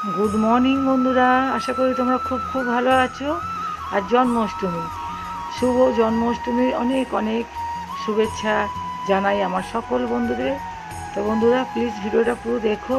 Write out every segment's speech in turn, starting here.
Good morning বন্ধুরা। আশা করি তোমরা খুব খুব ভালো আছো। আর জন্মাষ্টমী, শুভ জন্মাষ্টমীর অনেক অনেক শুভেচ্ছা জানাই আমার সকল বন্ধুদের। তো বন্ধুরা প্লিজ ভিডিওটা পুরো দেখো।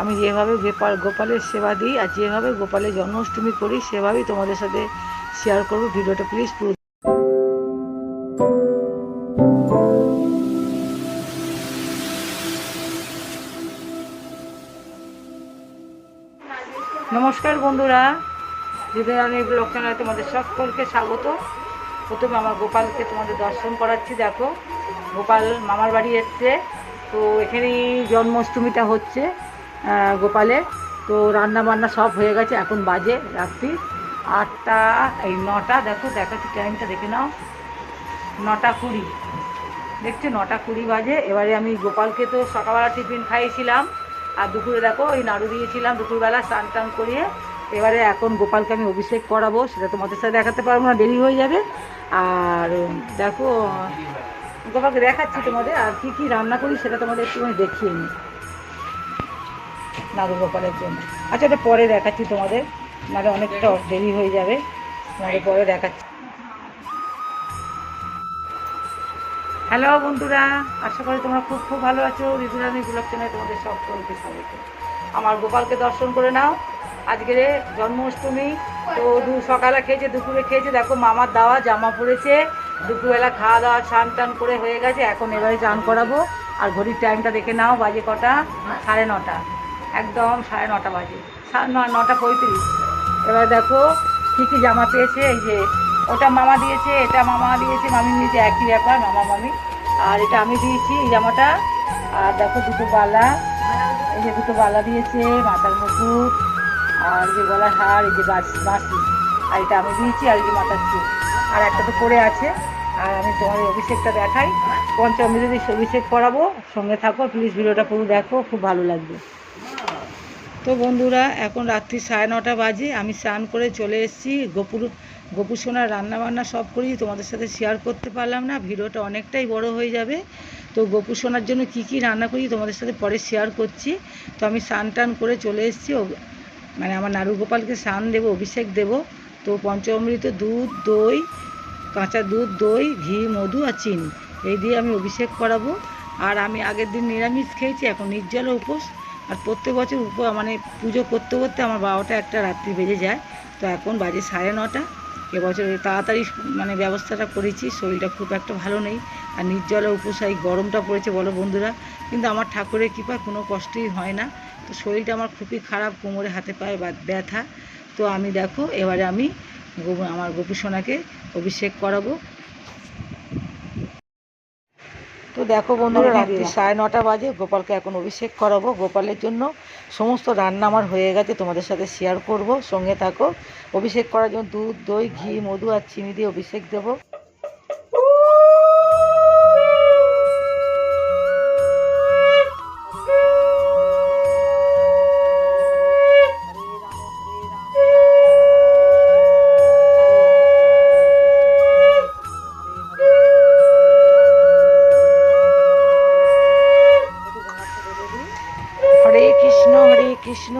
আমি যেভাবে গোপাল, গোপালের সেবা দিই আর যেভাবে গোপালের জন্মাষ্টমী করি, সেভাবেই তোমাদের সাথে শেয়ার করব। ভিডিওটা প্লিজ পুরো নমস্কার বন্ধুরা। হৃদয়ানী ব্লগ চ্যানেলে তোমাদের সকলকে স্বাগত। প্রথমে আমার গোপালকে তোমাদের দর্শন করাচ্ছি, দেখো। গোপাল মামার বাড়ি এসছে। তো এখানেই জন্মাষ্টমীটা হচ্ছে গোপালে তো রান্না বান্না সব হয়ে গেছে, এখন বাজে রাত্রি আটটা, এই নটা। দেখো, দেখাচ্ছি টাইমটা দেখে নাও। নটা কুড়ি। দেখছ, নটা কুড়ি বাজে। এবারে আমি গোপালকে তো সকালবেলা টিফিন খাইয়েছিলাম। আর দুপুরে দেখো ওই নাড়ু দিয়েছিলাম, দুপুরবেলা স্নান টান করিয়ে। এবারে এখন গোপালকে আমি অভিষেক করাবো, সেটা তোমাদের সাথে দেখাতে পারব না, দেরি হয়ে যাবে। আর দেখো, গোপালকে দেখাচ্ছি তোমাদের, আর কি কি রান্না করি সেটা তোমাদের একটুখানি দেখিয়ে নিই। নাড়ু গোপালের জন্য। আচ্ছা এটা পরে দেখাচ্ছি তোমাদের, নাহলে অনেকটা দেরি হয়ে যাবে তোমাদের পরে দেখাচ্ছি। হ্যালো বন্ধুরা, আশা করি তোমরা খুব খুব ভালো আছো। ঋতুরানী ব্লগ চ্যানেলে তোমাদের সকলকে স্বাগত। আমার গোপালকে দর্শন করে নাও। আজকে জন্মাষ্টমী, তো দু সকালে খেয়েছে, দুপুরে খেয়েছে। দেখো মামার দাওয়া জামা পড়েছে। দুপুরবেলা খাওয়া দাওয়া, স্নান টান করে হয়ে গেছে। এখন এবারে চান করাবো। আর ঘড়ির টাইমটা দেখে নাও, বাজে কটা? সাড়ে নটা। একদম সাড়ে নটা বাজে। সাড়ে নটা পঁয়ত্রিশ। এবার দেখো কী কী জামা পেয়েছে? এই যে ওটা মামা দিয়েছে, এটা মামা দিয়েছে মামি নিয়েছে একই ব্যাপার, মামা, মামি। আর এটা আমি দিয়েছি এই জামাটা। আর দেখো দুটো বালা, এই যে দুটো বালা দিয়েছে, মাথার মুকুট, আর যে গলার হার, এই যে বাঁশ- আর এটা আমি দিয়েছি, আর এই যে মাথার চুল। আর একটা তো পরে আছে। আর আমি তোমাদের অভিষেকটা দেখাই। পঞ্চমৃতি অভিষেক করাবো সঙ্গে থাকো প্লিজ ভিডিওটা পুরো দেখো, খুব ভালো লাগবে। তো বন্ধুরা, এখন রাত্রি সাড়ে নটা বাজে। আমি স্নান করে চলে এসেছি গোপুর গোপুর সোনার রান্নাবান্না সব করি তোমাদের সাথে শেয়ার করতে পারলাম না, ভিডিওটা অনেকটাই বড় হয়ে যাবে। তো গোপুর সোনার জন্য কি কি রান্না করি তোমাদের সাথে পরে শেয়ার করছি। তো আমি স্নান টান করে চলে এসেছি মানে আমার নাড়ু গোপালকে স্নান দেবো, অভিষেক দেবো। তো পঞ্চমৃত দুধ, দই, কাঁচা দুধ, দই, ঘি, মধু আর চিনি, এই দিয়ে আমি অভিষেক করাবো। আর আমি আগের দিন নিরামিষ খেয়েছি, এখন নির্জল উপোস। আর প্রত্যেক বছর উপ মানে পুজো করতে করতে আমার বারোটা একটা রাত্রি বেজে যায়। তো এখন বাজে সাড়ে নটা। এবছর তাড়াতাড়ি মানে ব্যবস্থাটা করেছি, শরীরটা খুব একটা ভালো নেই, আর নির্জলে উপোস এই গরমটা পড়েছে বলো বন্ধুরা, কিন্তু আমার ঠাকুরের কৃপা কোনো কষ্টই হয় না, তো শরীরটা আমার খুবই খারাপ, কোমরে হাতে পায়ে ব্যথা, তো আমি দেখো, এবারে আমি আমার গোপীসোনাকে অভিষেক করাবো তো দেখো বন্ধুরা রাত্রি সাড়ে নটা বাজে গোপালকে এখন অভিষেক করাবো। গোপালের জন্য সমস্ত রান্না আমার হয়ে গেছে তোমাদের সাথে শেয়ার করব। সঙ্গে থাকো অভিষেক করার জন্য দুধ দই ঘি মধু আর চিনি দিয়ে অভিষেক দেবো।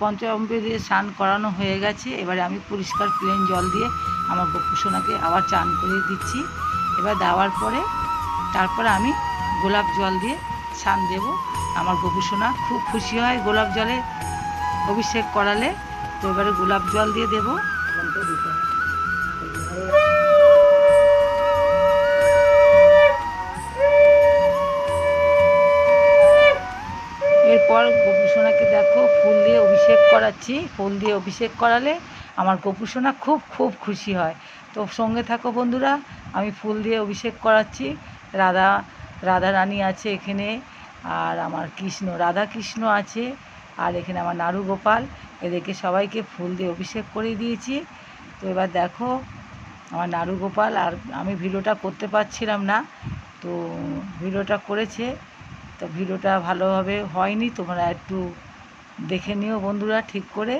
পঞ্চমৃত দিয়ে স্নান করানো হয়ে গেছে। এবারে আমি পরিষ্কার প্লেন জল দিয়ে আমার গোপুসোনাকে আবার চান করে দিচ্ছি। এবার দেওয়ার পরে তারপরে আমি গোলাপ জল দিয়ে স্নান দেব। আমার গোপুসোনা খুব খুশি হয় গোলাপ জলে অভিষেক করালে। তো এবারে গোলাপ জল দিয়ে দেবো। করাচ্ছি ফুল দিয়ে অভিষেক করালে আমার গোপুসোনা খুব খুব খুশি হয়। তো সঙ্গে থাকো বন্ধুরা, আমি ফুল দিয়ে অভিষেক করাচ্ছি। রাধা রাধা রানী আছে এখানে, আর আমার কৃষ্ণ, রাধা কৃষ্ণ আছে, আর এখানে আমার নাড়ু গোপাল। এদেরকে সবাইকে ফুল দিয়ে অভিষেক করে দিয়েছি। তো এবার দেখো, আমার নাড়ু গোপাল, আর আমি ভিডিওটা করতে পারছিলাম না। তো ভিডিওটা করেছে, তো ভিডিওটা ভালোভাবে হয়নি, তোমরা একটু দেখে নিও বন্ধুরা, ঠিক করে।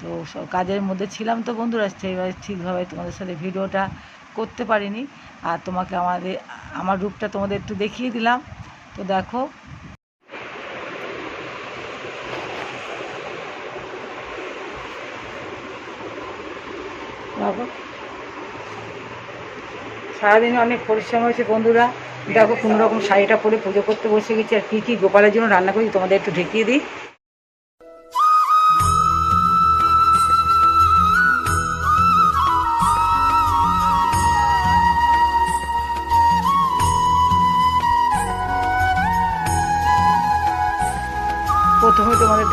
তো সব কাজের মধ্যে ছিলাম তো বন্ধুরা, সেইভাবে ঠিকভাবে তোমাদের সাথে ভিডিওটা করতে পারিনি। আর তোমাকে আমাদের, আমার রূপটা তোমাদের একটু দেখিয়ে দিলাম। তো দেখো। সারাদিনে অনেক পরিশ্রম হয়েছে বন্ধুরা। দেখো কোনো রকম শাড়িটা পরে পুজো করতে বসে গেছি। আর কী কী গোপালের জন্য রান্না করি তোমাদের একটু দেখিয়ে দিই।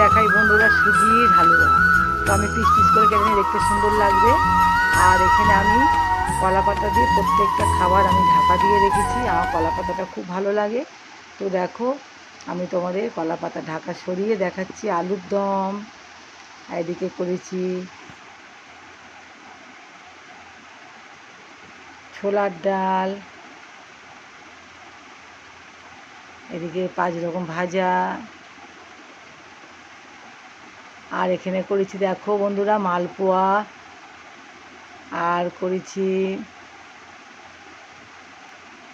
দেখাই বন্ধুরা সুজির হালুয়া। তো আমি পিস পিস করে কেটে দেখতে সুন্দর লাগবে। আর এখানে আমি কলা পাতা দিয়ে প্রত্যেকটা খাবার আমি ঢাকা দিয়ে রেখেছি। আমার কলা পাতাটা খুব ভালো লাগে। তো দেখো, আমি তোমাদের কলা পাতা ঢাকা সরিয়ে দেখাচ্ছি আলুর দম। এদিকে করেছি ছোলার ডাল। এদিকে পাঁচ রকম ভাজা। আর এখানে করেছি, দেখো বন্ধুরা, মালপোয়া। আর করেছি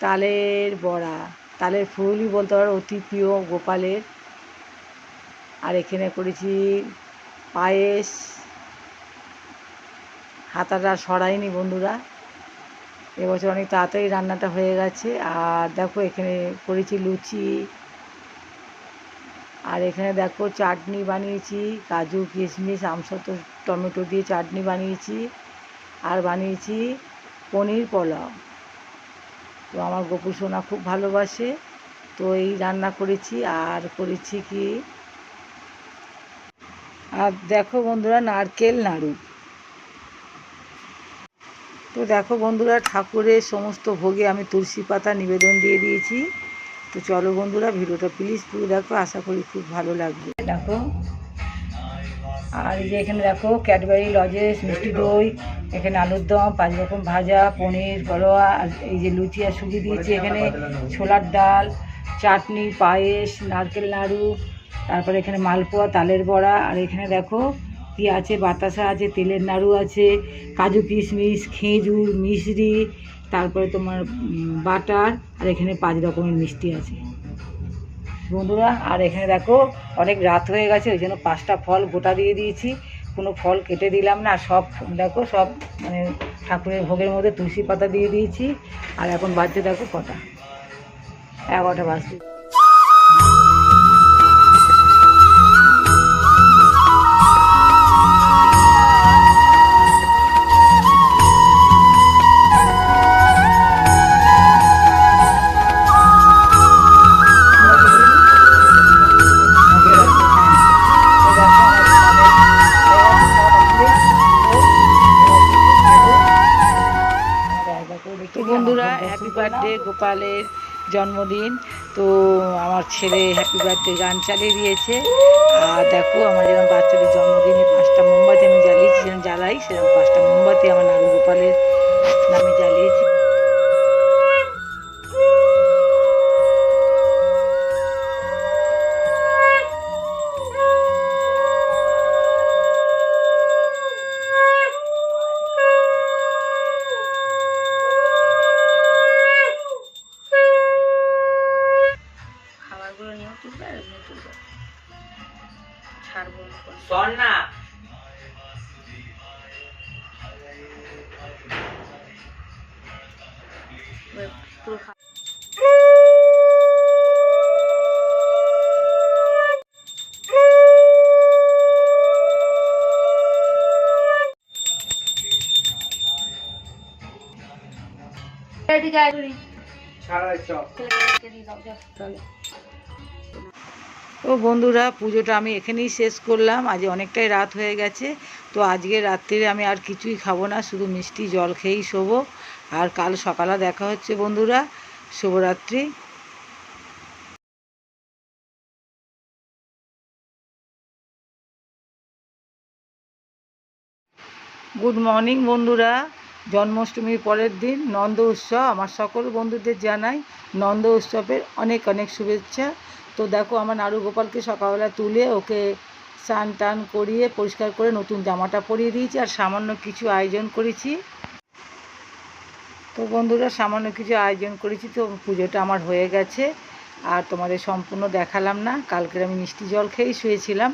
তালের বড়া। তালের ফুলই বলতে পারো, অতি প্রিয় গোপালের। আর এখানে করেছি পায়েস। হাতাটা সরাইনি বন্ধুরা। এবছর অনেক তাড়াতাড়ি রান্নাটা হয়ে গেছে। আর দেখো এখানে করেছি লুচি। আর এখানে দেখো চাটনি বানিয়েছি, কাজু, কিশমিশ, আমসত্ব, টমেটো দিয়ে চাটনি বানিয়েছি, আর বানিয়েছি পনির পোলাও। তো আমার গোপু সোনা খুব ভালোবাসে, তো এই রান্না করেছি, আর করেছি কি? আর দেখো বন্ধুরা, নারকেল নাড়ু। তো দেখো বন্ধুরা, ঠাকুরের সমস্ত ভোগে আমি তুলসী পাতা নিবেদন দিয়ে দিয়েছি। তো চলো বন্ধুরা, ভিডিওটা প্লিজ পুরো দেখো, আশা করি খুব ভালো লাগবে। দেখো, আর এই যে এখানে দেখো ক্যাডবেরি লজেস মিষ্টি দই, এখানে আলুর দম, পাঁচ রকম ভাজা, পনির আর এই যে লুচি আর সুজি দিয়েছি এখানে, ছোলার ডাল, চাটনি, পায়েস, নারকেল নাড়ু তারপরে এখানে মালপোয়া, তালের বড়া, আর এখানে দেখো, কি আছে, বাতাসা আছে, তেলের নাড়ু আছে, কাজু কিশমিশ, খেজুর, মিশরি তারপরে তোমার বাটার, আর এখানে পাঁচ রকমের মিষ্টি আছে। বন্ধুরা, আর এখানে দেখো, অনেক রাত হয়ে গেছে, ওই জন্য পাঁচটা ফল গোটা দিয়ে দিয়েছি। কোনো ফল কেটে দিলাম না, সব, দেখো, সব মানে ঠাকুরের ভোগের মধ্যে তুলসী পাতা দিয়ে দিয়েছি। আর এখন বাজছে, দেখো, কটা? এগারোটা বাজছে। বার্থডে গোপালের জন্মদিন। তো আমার ছেলে হ্যাপি বার্থডে গান চালিয়ে দিয়েছে। আর দেখো, আমার যেরকম বাচ্চাদের জন্মদিনে পাঁচটা মোমবাতি আমি জ্বালিয়েছি, যেরকম জ্বালাই, সেরকম পাঁচটা মোমবাতি আমার নাড়ু গোপালের খাবারগুলো নিয়েও তুলবে আর এমনি তুলবে। ছাড়বো না পুরো এদিকে আয় তুই। ছাড়াই ও বন্ধুরা, পুজোটা আমি এখানেই শেষ করলাম। আজ অনেকটাই রাত হয়ে গেছে, তো আজকে রাত্রিরে আমি আর কিছুই খাব না, শুধু মিষ্টি জল খেয়েই শোবো। আর কাল সকালে দেখা হচ্ছে বন্ধুরা, শুভরাত্রি। গুড মর্নিং বন্ধুরা, জন্মাষ্টমীর পরের দিন নন্দ উৎসব, আমার সকল বন্ধুদের জানাই নন্দ উৎসবের অনেক অনেক শুভেচ্ছা। তো দেখো আমার নাড়ু গোপালকে সকালবেলা তুলে ওকে স্নান টান করিয়ে পরিষ্কার করে নতুন জামাটা পরিয়ে দিয়েছি আর সামান্য কিছু আয়োজন করেছি। তো বন্ধুরা, সামান্য কিছু আয়োজন করেছি তো পুজোটা আমার হয়ে গেছে আর তোমাদের সম্পূর্ণ দেখালাম না। কালকের আমি মিষ্টি জল খেয়েই শুয়েছিলাম।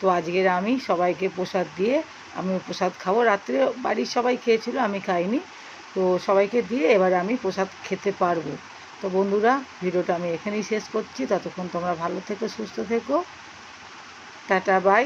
তো আজকের আমি সবাইকে প্রসাদ দিয়ে আমি প্রসাদ খাব। রাত্রে বাড়ির সবাই খেয়েছিল, আমি খাইনি। তো সবাইকে দিয়ে এবার আমি প্রসাদ খেতে পারব। তো বন্ধুরা, ভিডিওটা আমি এখানেই শেষ করছি। ততক্ষণ তোমরা ভালো থেকো, সুস্থ থেকো। Tata, bye.